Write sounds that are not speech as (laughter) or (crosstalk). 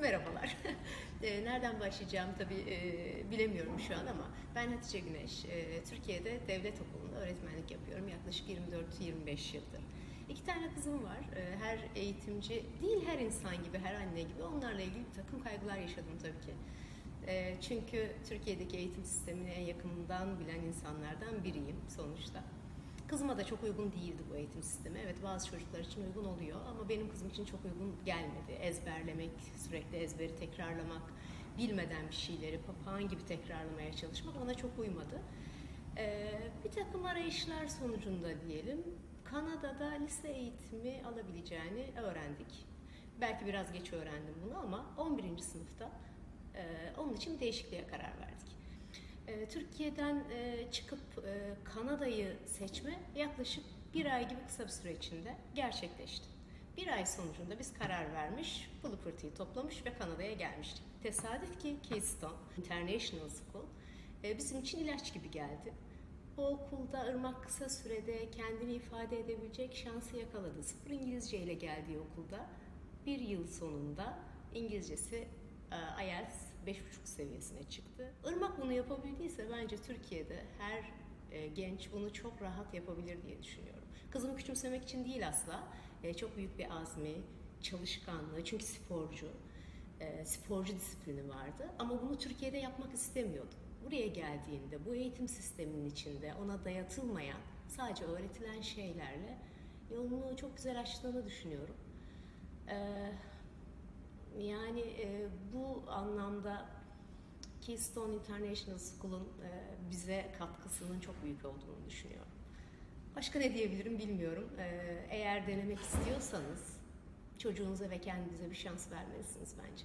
Merhabalar. (laughs) E, Nereden başlayacağım tabii e, bilemiyorum şu an ama ben Hatice Güneş. E, Türkiye'de devlet okulunda öğretmenlik yapıyorum yaklaşık 24-25 yıldır. İki tane kızım var. E, Her eğitimci değil her insan gibi, her anne gibi onlarla ilgili bir takım kaygılar yaşadım tabii ki. Çünkü Türkiye'deki eğitim sistemini en yakından bilen insanlardan biriyim sonuçta. Kızıma da çok uygun değildi bu eğitim sistemi. Evet bazı çocuklar için uygun oluyor ama benim kızım için çok uygun gelmedi. Ezberlemek, sürekli ezberi tekrarlamak, bilmeden bir şeyleri papağan gibi tekrarlamaya çalışmak ona çok uymadı. Ee, bir takım arayışlar sonucunda diyelim Kanada'da lise eğitimi alabileceğini öğrendik. Belki biraz geç öğrendim bunu ama 11. sınıfta e, onun için bir değişikliğe karar verdik. E, Türkiye'den e, çıkıp e, Kanada'yı seçme yaklaşık bir ay gibi kısa bir süre içinde gerçekleşti. Bir ay sonucunda biz karar vermiş, pırtıyı toplamış ve Kanada'ya gelmiştik. Tesadüf ki Keystone International School e, bizim için ilaç gibi geldi. O okulda Irmak kısa sürede kendini ifade edebilecek şansı yakaladı. Sıfır İngilizce ile geldiği okulda bir yıl sonunda İngilizcesi IELTS 5.5 seviyesine çıktı. Irmak bunu yapabildiyse bence Türkiye'de her e, genç bunu çok rahat yapabilir diye düşünüyorum. Kızımı küçümsemek için değil asla. E, çok büyük bir azmi, çalışkanlığı çünkü sporcu. E, sporcu disiplini vardı ama bunu Türkiye'de yapmak istemiyordu. Buraya geldiğinde bu eğitim sisteminin içinde ona dayatılmayan sadece öğretilen şeylerle yolunu çok güzel açtığını düşünüyorum. Ee, yani e, bu anlamda Keystone International School'un e, bize katkısının çok büyük olduğunu düşünüyorum. Başka ne diyebilirim bilmiyorum. Ee, eğer denemek istiyorsanız çocuğunuza ve kendinize bir şans vermelisiniz bence.